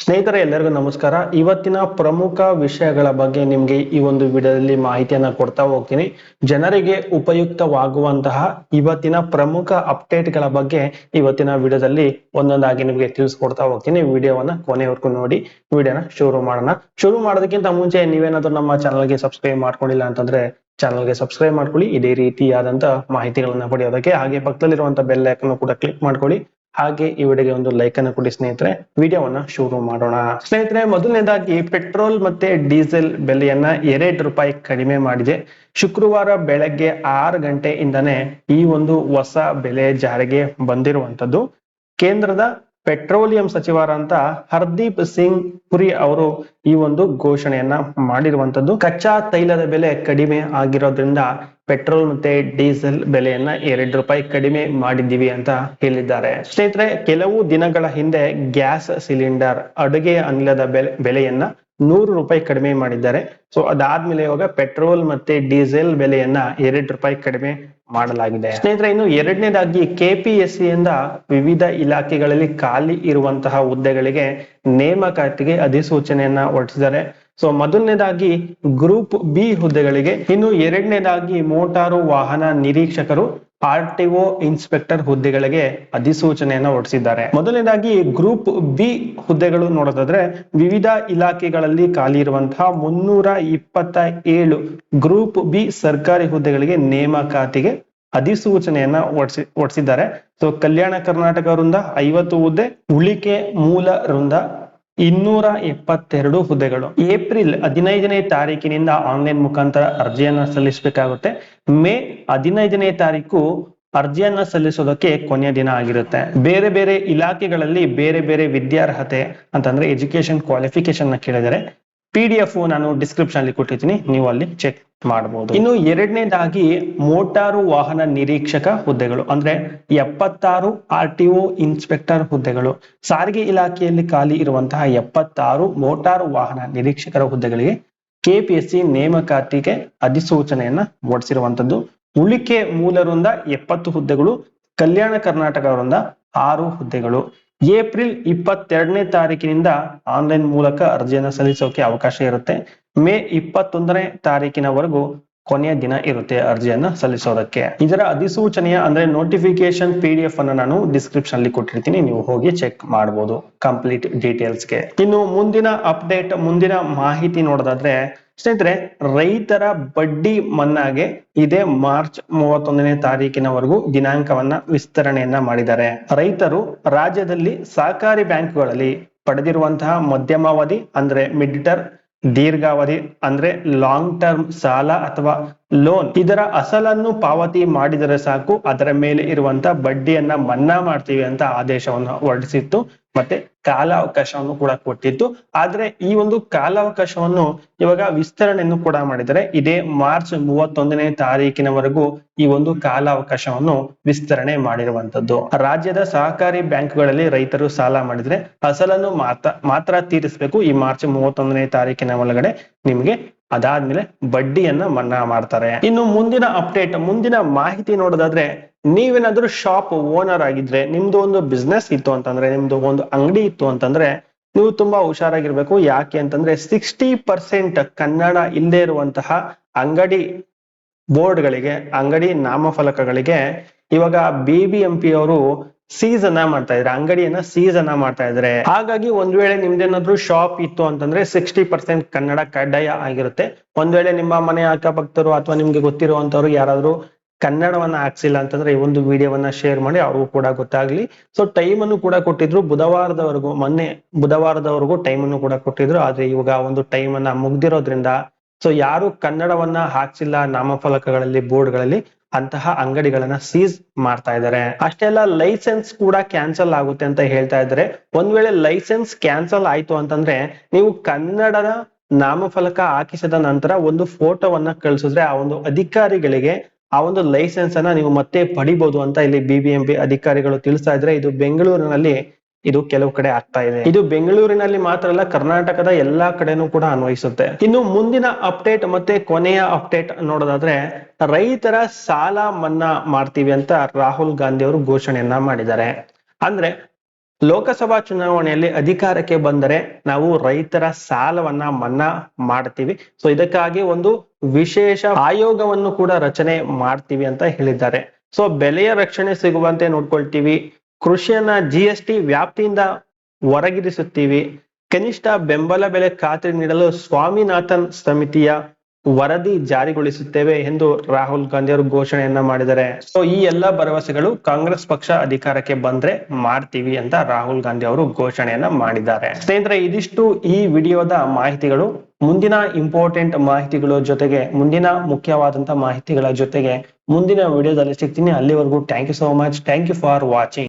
ಸ್ನೇಹಿತರೆ, ಎಲ್ಲರಿಗೂ ನಮಸ್ಕಾರ. ಇವತ್ತಿನ ಪ್ರಮುಖ ವಿಷಯಗಳ ಬಗ್ಗೆ ನಿಮ್ಗೆ ಈ ಒಂದು ವಿಡಿಯೋದಲ್ಲಿ ಮಾಹಿತಿಯನ್ನ ಕೊಡ್ತಾ ಹೋಗ್ತೀನಿ. ಜನರಿಗೆ ಉಪಯುಕ್ತವಾಗುವಂತಹ ಇವತ್ತಿನ ಪ್ರಮುಖ ಅಪ್ಡೇಟ್ಗಳ ಬಗ್ಗೆ ಇವತ್ತಿನ ವಿಡಿಯೋದಲ್ಲಿ ಒಂದೊಂದಾಗಿ ನಿಮಗೆ ತಿಳಿಸ್ಕೊಡ್ತಾ ಹೋಗ್ತೀನಿ. ವಿಡಿಯೋವನ್ನ ಕೊನೆವರೆಗೂ ನೋಡಿ, ವಿಡಿಯೋನ ಶುರು ಮಾಡೋಣ. ಶುರು ಮಾಡೋದಕ್ಕಿಂತ ಮುಂಚೆ ನೀವೇನಾದ್ರೂ ನಮ್ಮ ಚಾನಲ್ಗೆ ಸಬ್ಸ್ಕ್ರೈಬ್ ಮಾಡ್ಕೊಂಡಿಲ್ಲ ಅಂತಂದ್ರೆ ಚಾನಲ್ಗೆ ಸಬ್ಸ್ಕ್ರೈಬ್ ಮಾಡ್ಕೊಳ್ಳಿ. ಇದೇ ರೀತಿಯಾದಂತಹ ಮಾಹಿತಿಗಳನ್ನ ಪಡೆಯೋದಕ್ಕೆ ಹಾಗೆ ಪಕ್ಕದಲ್ಲಿರುವಂತಹ ಬೆಲ್ ಐಕನ್ ಕೂಡ ಕ್ಲಿಕ್ ಮಾಡ್ಕೊಳ್ಳಿ. ಹಾಗೆ ಈ ವಿಡಿಯೋಗೆ ಒಂದು ಲೈಕ್ ಅನ್ನು ಕೊಡಿ ಸ್ನೇಹಿತರೆ. ವಿಡಿಯೋವನ್ನ ಶುರು ಮಾಡೋಣ. ಸ್ನೇಹಿತರೆ, ಮೊದಲನೇದಾಗಿ ಪೆಟ್ರೋಲ್ ಮತ್ತೆ ಡೀಸೆಲ್ ಬೆಲೆಯನ್ನ ಎರಡು ರೂಪಾಯಿ ಕಡಿಮೆ ಮಾಡಿದೆ. ಶುಕ್ರವಾರ ಬೆಳಗ್ಗೆ ಆರು ಗಂಟೆಯಿಂದನೇ ಈ ಒಂದು ಹೊಸ ಬೆಲೆ ಜಾರಿಗೆ ಬಂದಿರುವಂತದ್ದು ಕೇಂದ್ರದ ಪೆಟ್ರೋಲಿಯಂ ಸಚಿವರಂತ ಹರ್ದೀಪ್ ಸಿಂಗ್ ಪುರಿ ಅವರು ಈ ಒಂದು ಘೋಷಣೆಯನ್ನ ಮಾಡಿರುವಂತದ್ದು ಕಚ್ಚಾ ತೈಲದ ಬೆಲೆ ಕಡಿಮೆ ಆಗಿರೋದ್ರಿಂದ ಪೆಟ್ರೋಲ್ ಮತ್ತೆ ಡೀಸೆಲ್ ಬೆಲೆಯನ್ನ ಎರಡು ರೂಪಾಯಿ ಕಡಿಮೆ ಮಾಡಿದ್ದೀವಿ ಅಂತ ಹೇಳಿದ್ದಾರೆ. ಸ್ನೇಹಿತರೆ, ಕೆಲವು ದಿನಗಳ ಹಿಂದೆ ಗ್ಯಾಸ್ ಸಿಲಿಂಡರ್ ಅಡುಗೆ ಅನಿಲದ ಬೆಲೆ, ಬೆಲೆಯನ್ನ ನೂರು ರೂಪಾಯಿ ಕಡಿಮೆ ಮಾಡಿದ್ದಾರೆ. ಸೊ ಅದಾದ್ಮೇಲೆ ಇವಾಗ ಪೆಟ್ರೋಲ್ ಮತ್ತೆ ಡೀಸೆಲ್ ಬೆಲೆಯನ್ನ ಎರಡು ರೂಪಾಯಿ ಕಡಿಮೆ ಮಾಡಲಾಗಿದೆ. ಸ್ನೇಹಿತರೆ, ಇನ್ನು ಎರಡನೇದಾಗಿ ಕೆಪಿಎಸ್ಸಿ ಇಂದ ವಿವಿಧ ಇಲಾಖೆಗಳಲ್ಲಿ ಖಾಲಿ ಇರುವಂತಹ ಹುದ್ದೆಗಳಿಗೆ ನೇಮಕಾತಿಗೆ ಅಧಿಸೂಚನೆಯನ್ನ ಹೊರಡಿಸಿದ್ದಾರೆ ಸೊ ಮೊದಲನೇದಾಗಿ ಗ್ರೂಪ್ ಬಿ ಹುದ್ದೆಗಳಿಗೆ, ಇನ್ನು ಎರಡನೇದಾಗಿ ಮೋಟಾರು ವಾಹನ ನಿರೀಕ್ಷಕರು ಆರ್ ಟಿ ಇನ್ಸ್ಪೆಕ್ಟರ್ ಹುದ್ದೆಗಳಿಗೆ ಅಧಿಸೂಚನೆಯನ್ನು ಹೊರಡಿಸಿದ್ದಾರೆ. ಮೊದಲನೇದಾಗಿ ಗ್ರೂಪ್ ಬಿ ಹುದ್ದೆಗಳು ನೋಡೋದಾದ್ರೆ, ವಿವಿಧ ಇಲಾಖೆಗಳಲ್ಲಿ ಖಾಲಿ ಇರುವಂತಹ ಮುನ್ನೂರ ಇಪ್ಪತ್ತ ಏಳು ಗ್ರೂಪ್ ಬಿ ಸರ್ಕಾರಿ ಹುದ್ದೆಗಳಿಗೆ ನೇಮಕಾತಿಗೆ ಅಧಿಸೂಚನೆಯನ್ನ ಹೊಡ್ಸಿ ಹೊರಡಿಸಿದ್ದಾರೆ. ಸೊ ಕಲ್ಯಾಣ ಕರ್ನಾಟಕ ವೃಂದ ಐವತ್ತು ಹುದ್ದೆ, ಉಳಿಕೆ ಮೂಲ ವೃಂದ ಇನ್ನೂರ ಎಪ್ಪತ್ತೆರಡು ಹುದ್ದೆಗಳು. ಏಪ್ರಿಲ್ ಹದಿನೈದನೇ ತಾರೀಕಿನಿಂದ ಆನ್ಲೈನ್ ಮುಖಾಂತರ ಅರ್ಜಿಯನ್ನ ಸಲ್ಲಿಸಬೇಕಾಗುತ್ತೆ. ಮೇ ಹದಿನೈದನೇ ತಾರೀಕು ಅರ್ಜಿಯನ್ನ ಸಲ್ಲಿಸೋದಕ್ಕೆ ಕೊನೆಯ ದಿನ ಆಗಿರುತ್ತೆ. ಬೇರೆ ಬೇರೆ ಇಲಾಖೆಗಳಲ್ಲಿ ಬೇರೆ ಬೇರೆ ವಿದ್ಯಾರ್ಹತೆ ಅಂತಂದ್ರೆ ಎಜುಕೇಶನ್ ಕ್ವಾಲಿಫಿಕೇಶನ್ನ ಕೇಳಿದರೆ ಪಿ ಡಿ ಎಫ್ ನಾನು ಡಿಸ್ಕ್ರಿಪ್ಷನ್ ಅಲ್ಲಿ ಕೊಟ್ಟಿದ್ದೀನಿ ನೀವು ಅಲ್ಲಿ ಚೆಕ್ ಮಾಡಬಹುದು ಇನ್ನು ಎರಡನೇದಾಗಿ ಮೋಟಾರು ವಾಹನ ನಿರೀಕ್ಷಕ ಹುದ್ದೆಗಳು. ಅಂದ್ರೆ ಎಪ್ಪತ್ತಾರು ಆರ್ ಟಿ ಒ ಇನ್ಸ್ಪೆಕ್ಟರ್ ಹುದ್ದೆಗಳು. ಸಾರಿಗೆ ಇಲಾಖೆಯಲ್ಲಿ ಖಾಲಿ ಇರುವಂತಹ ಎಪ್ಪತ್ತಾರು ಮೋಟಾರು ವಾಹನ ನಿರೀಕ್ಷಕರ ಹುದ್ದೆಗಳಿಗೆ ಕೆಪಿಎಸ್ಸಿ ನೇಮಕಾತಿಗೆ ಅಧಿಸೂಚನೆಯನ್ನ ಹೊರಡಿಸಿರುವಂತದ್ದು ಉಳಿಕೆ ಮೂಲರಿಂದ ಎಪ್ಪತ್ತು ಹುದ್ದೆಗಳು. ಕಲ್ಯಾಣ ಕರ್ನಾಟಕವರಿಂದ ಆರು ಹುದ್ದೆಗಳು. ಏಪ್ರಿಲ್ ಇಪ್ಪತ್ತೆರಡನೇ ತಾರೀಕಿನಿಂದ ಆನ್ಲೈನ್ ಮೂಲಕ ಅರ್ಜಿಯನ್ನು ಸಲ್ಲಿಸೋಕೆ ಅವಕಾಶ ಇರುತ್ತೆ. ಮೇ ಇಪ್ಪತ್ತೊಂದನೇ ತಾರೀಕಿನವರೆಗೂ ಕೊನೆಯ ದಿನ ಇರುತ್ತೆ ಅರ್ಜಿಯನ್ನ ಸಲ್ಲಿಸೋದಕ್ಕೆ. ಇದರ ಅಧಿಸೂಚನೆಯ ಅಂದ್ರೆ ನೋಟಿಫಿಕೇಶನ್ ಪಿ ಡಿ ಎಫ್ ಅನ್ನು ನಾನು ಡಿಸ್ಕ್ರಿಪ್ಷನ್ ಅಲ್ಲಿ ಕೊಟ್ಟಿರ್ತೀನಿ. ನೀವು ಹೋಗಿ ಚೆಕ್ ಮಾಡಬಹುದು ಕಂಪ್ಲೀಟ್ ಡೀಟೇಲ್ಸ್ಗೆ. ಇನ್ನು ಮುಂದಿನ ಅಪ್ಡೇಟ್, ಮುಂದಿನ ಮಾಹಿತಿ ನೋಡೋದಾದ್ರೆ ಸ್ನೇಹಿತರೆ, ರೈತರ ಬಡ್ಡಿ ಮನ್ನಾಗೆ ಇದೇ ಮಾರ್ಚ್ ಮೂವತ್ತೊಂದನೇ ತಾರೀಕಿನವರೆಗೂ ದಿನಾಂಕವನ್ನ ವಿಸ್ತರಣೆಯನ್ನ ಮಾಡಿದ್ದಾರೆ. ರೈತರು ರಾಜ್ಯದಲ್ಲಿ ಸಹಕಾರಿ ಬ್ಯಾಂಕ್ಗಳಲ್ಲಿ ಪಡೆದಿರುವಂತಹ ಮಧ್ಯಮಾವಧಿ ಅಂದ್ರೆ ಮಿಡ್ ಟರ್ಮ್ ದೀರ್ಘಾವಧಿ ಅಂದ್ರೆ ಲಾಂಗ್ ಟರ್ಮ್ ಸಾಲ ಅಥವಾ ಲೋನ್ ಇದರ ಅಸಲನ್ನು ಪಾವತಿ ಮಾಡಿದರೆ ಸಾಕು. ಅದರ ಮೇಲೆ ಇರುವಂತ ಬಡ್ಡಿಯನ್ನ ಮನ್ನಾ ಮಾಡ್ತೀವಿ ಅಂತ ಆದೇಶವನ್ನು ಹೊರಡಿಸಿತ್ತು. ಮತ್ತೆ ಕಾಲಾವಕಾಶವನ್ನು ಕೂಡ ಕೊಟ್ಟಿತ್ತು. ಆದ್ರೆ ಈ ಒಂದು ಕಾಲಾವಕಾಶವನ್ನು ಇವಾಗ ವಿಸ್ತರಣೆಯನ್ನು ಕೂಡ ಮಾಡಿದರೆ ಇದೇ ಮಾರ್ಚ್ ಮೂವತ್ತೊಂದನೇ ತಾರೀಕಿನವರೆಗೂ ಈ ಒಂದು ಕಾಲಾವಕಾಶವನ್ನು ವಿಸ್ತರಣೆ ಮಾಡಿರುವಂತದ್ದು ರಾಜ್ಯದ ಸಹಕಾರಿ ಬ್ಯಾಂಕ್ಗಳಲ್ಲಿ ರೈತರು ಸಾಲ ಮಾಡಿದ್ರೆ ಅಸಲನ್ನು ಮಾತ್ರ ಮಾತ್ರ ತೀರಿಸಬೇಕು. ಈ ಮಾರ್ಚ್ ಮೂವತ್ತೊಂದನೇ ತಾರೀಕಿನ ಒಳಗಡೆ ನಿಮ್ಗೆ ಅದಾದ್ಮೇಲೆ ಬಡ್ಡಿಯನ್ನ ಮನ್ನಾ ಮಾಡ್ತಾರೆ. ಇನ್ನು ಮುಂದಿನ ಅಪ್ಡೇಟ್ ಮುಂದಿನ ಮಾಹಿತಿ ನೋಡೋದಾದ್ರೆ, ನೀವೇನಾದ್ರೂ ಶಾಪ್ ಓನರ್ ಆಗಿದ್ರೆ, ನಿಮ್ದು ಒಂದು ಬಿಸ್ನೆಸ್ ಇತ್ತು ಅಂತಂದ್ರೆ, ನಿಮ್ದು ಒಂದು ಅಂಗಡಿ ಇತ್ತು ಅಂತಂದ್ರೆ, ನೀವು ತುಂಬಾ ಹುಷಾರಾಗಿರ್ಬೇಕು. ಯಾಕೆ ಅಂತಂದ್ರೆ ಸಿಕ್ಸ್ಟಿ ಪರ್ಸೆಂಟ್ ಕನ್ನಡ ಇಲ್ಲದೆ ಇರುವಂತಹ ಅಂಗಡಿ ಬೋರ್ಡ್ಗಳಿಗೆ ಅಂಗಡಿ ನಾಮಫಲಕಗಳಿಗೆ ಇವಾಗ ಬಿ ಬಿ ಎಂ ಪಿ ಅವರು ಸೀಸ್ ಅನ್ನ ಮಾಡ್ತಾ ಇದ್ರೆ, ಅಂಗಡಿಯನ್ನ ಸೀಸ್ ಅನ್ನ ಮಾಡ್ತಾ ಇದ್ರೆ, ಹಾಗಾಗಿ ಒಂದ್ ವೇಳೆ ನಿಮ್ದೇನಾದ್ರು ಶಾಪ್ ಇತ್ತು ಅಂತಂದ್ರೆ ಸಿಕ್ಸ್ಟಿ ಪರ್ಸೆಂಟ್ ಕನ್ನಡ ಕಡ್ಡಾಯ ಆಗಿರುತ್ತೆ. ಒಂದ್ ವೇಳೆ ನಿಮ್ಮ ಮನೆ ಅಕ್ಕಪಕ್ಕದವರು ಅಥವಾ ನಿಮ್ಗೆ ಗೊತ್ತಿರುವಂತವ್ರು ಯಾರಾದ್ರೂ ಕನ್ನಡವನ್ನ ಹಾಕ್ಸಿಲ್ಲ ಅಂತಂದ್ರೆ ಈ ಒಂದು ವಿಡಿಯೋವನ್ನ ಶೇರ್ ಮಾಡಿ, ಅವ್ರಿಗೂ ಕೂಡ ಗೊತ್ತಾಗ್ಲಿ. ಸೊ ಟೈಮ್ ಅನ್ನು ಕೂಡ ಕೊಟ್ಟಿದ್ರು ಬುಧವಾರದವರೆಗೂ, ಮೊನ್ನೆ ಬುಧವಾರದವರೆಗೂ ಟೈಮ್ ಅನ್ನು ಕೂಡ ಕೊಟ್ಟಿದ್ರು. ಆದ್ರೆ ಇವಾಗ ಒಂದು ಟೈಮ್ ಅನ್ನ ಮುಗ್ದಿರೋದ್ರಿಂದ ಸೊ ಯಾರು ಕನ್ನಡವನ್ನ ಹಾಕ್ಸಿಲ್ಲ ನಾಮಫಲಕಗಳಲ್ಲಿ ಬೋರ್ಡ್ಗಳಲ್ಲಿ ಅಂತಹ ಅಂಗಡಿಗಳನ್ನ ಸೀಸ್ ಮಾಡ್ತಾ ಇದ್ದಾರೆ. ಅಷ್ಟೆಲ್ಲ ಲೈಸೆನ್ಸ್ ಕೂಡ ಕ್ಯಾನ್ಸಲ್ ಆಗುತ್ತೆ ಅಂತ ಹೇಳ್ತಾ ಇದ್ದಾರೆ. ಒಂದ್ ವೇಳೆ ಲೈಸೆನ್ಸ್ ಕ್ಯಾನ್ಸಲ್ ಆಯ್ತು ಅಂತಂದ್ರೆ ನೀವು ಕನ್ನಡದ ನಾಮಫಲಕ ಹಾಕಿಸಿದ ನಂತರ ಒಂದು ಫೋಟೋವನ್ನ ಕಳಿಸಿದ್ರೆ ಆ ಒಂದು ಅಧಿಕಾರಿಗಳಿಗೆ ಆ ಒಂದು ಲೈಸೆನ್ಸ್ ಅನ್ನ ನೀವು ಮತ್ತೆ ಪಡಿಬಹುದು ಅಂತ ಇಲ್ಲಿ ಬಿಬಿಎಂಪಿ ಅಧಿಕಾರಿಗಳು ತಿಳಿಸ್ತಾ ಇದ್ರೆ ಇದು ಬೆಂಗಳೂರಿನಲ್ಲಿ ಇದು ಕೆಲವು ಕಡೆ ಆಗ್ತಾ ಇದೆ. ಇದು ಬೆಂಗಳೂರಿನಲ್ಲಿ ಮಾತ್ರ ಅಲ್ಲ, ಕರ್ನಾಟಕದ ಎಲ್ಲಾ ಕಡೆನೂ ಕೂಡ ಅನ್ವಯಿಸುತ್ತೆ. ಇನ್ನು ಮುಂದಿನ ಅಪ್ಡೇಟ್ ಮತ್ತೆ ಕೊನೆಯ ಅಪ್ಡೇಟ್ ನೋಡೋದಾದ್ರೆ, ರೈತರ ಸಾಲ ಮನ್ನಾ ಮಾಡ್ತೀವಿ ಅಂತ ರಾಹುಲ್ ಗಾಂಧಿ ಅವರು ಘೋಷಣೆಯನ್ನ ಮಾಡಿದ್ದಾರೆ. ಅಂದ್ರೆ, ಲೋಕಸಭಾ ಚುನಾವಣೆಯಲ್ಲಿ ಅಧಿಕಾರಕ್ಕೆ ಬಂದರೆ ನಾವು ರೈತರ ಸಾಲವನ್ನ ಮನ್ನಾ ಮಾಡ್ತೀವಿ. ಸೊ ಇದಕ್ಕಾಗಿ ಒಂದು ವಿಶೇಷ ಆಯೋಗವನ್ನು ಕೂಡ ರಚನೆ ಮಾಡ್ತೀವಿ ಅಂತ ಹೇಳಿದ್ದಾರೆ. ಸೊ ಬೆಲೆಯ ರಕ್ಷಣೆ ಸಿಗುವಂತೆ ನೋಡ್ಕೊಳ್ತೀವಿ. ಕೃಷಿಯನ್ನ ಜಿ ಎಸ್ ಟಿ ವ್ಯಾಪ್ತಿಯಿಂದ ಹೊರಗಿರಿಸುತ್ತೀವಿ. ಕನಿಷ್ಠ ಬೆಂಬಲ ಬೆಲೆ ಖಾತ್ರಿ ನೀಡಲು ಸ್ವಾಮಿನಾಥನ್ ಸಮಿತಿಯ ವರದಿ ಜಾರಿಗೊಳಿಸುತ್ತೇವೆ ಎಂದು ರಾಹುಲ್ ಗಾಂಧಿ ಅವರು ಘೋಷಣೆಯನ್ನ ಮಾಡಿದ್ದಾರೆ. ಸೊ ಈ ಎಲ್ಲ ಭರವಸೆಗಳು ಕಾಂಗ್ರೆಸ್ ಪಕ್ಷ ಅಧಿಕಾರಕ್ಕೆ ಬಂದ್ರೆ ಮಾಡ್ತೀವಿ ಅಂತ ರಾಹುಲ್ ಗಾಂಧಿ ಅವರು ಘೋಷಣೆಯನ್ನ ಮಾಡಿದ್ದಾರೆ. ಸ್ನೇಹಿತರೆ, ಇದಿಷ್ಟು ಈ ವಿಡಿಯೋದ ಮಾಹಿತಿಗಳು. ಮುಂದಿನ ಇಂಪಾರ್ಟೆಂಟ್ ಮಾಹಿತಿಗಳ ಜೊತೆಗೆ, ಮುಂದಿನ ಮುಖ್ಯವಾದಂತಹ ಮಾಹಿತಿಗಳ ಜೊತೆಗೆ ಮುಂದಿನ ವಿಡಿಯೋದಲ್ಲಿ ಸಿಗ್ತೀನಿ. ಅಲ್ಲಿವರೆಗೂ thank you so much thank you for watching